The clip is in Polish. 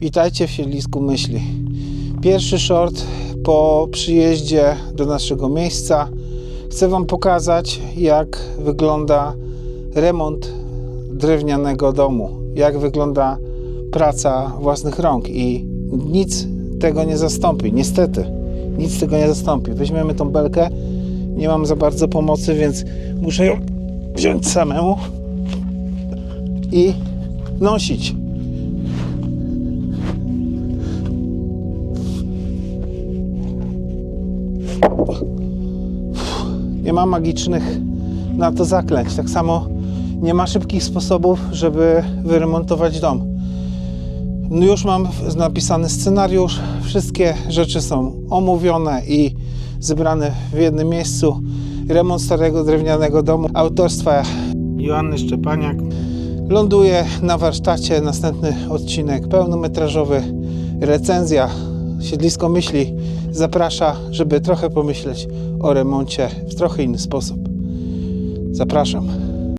Witajcie w siedlisku myśli. Pierwszy short po przyjeździe do naszego miejsca. Chcę Wam pokazać, jak wygląda remont drewnianego domu, jak wygląda praca własnych rąk i nic tego nie zastąpi. Niestety, nic tego nie zastąpi. Weźmiemy tą belkę. Nie mam za bardzo pomocy, więc muszę ją wziąć samemu i nosić. Nie ma magicznych na to zaklęć. Tak samo nie ma szybkich sposobów, żeby wyremontować dom. No Już mam napisany scenariusz, wszystkie rzeczy są omówione i zebrane w jednym miejscu. Remont starego drewnianego domu autorstwa Joanny Szczepaniak. Ląduje na warsztacie następny odcinek pełnometrażowy, recenzja. Siedlisko Myśli zaprasza, żeby trochę pomyśleć o remoncie w trochę inny sposób. Zapraszam.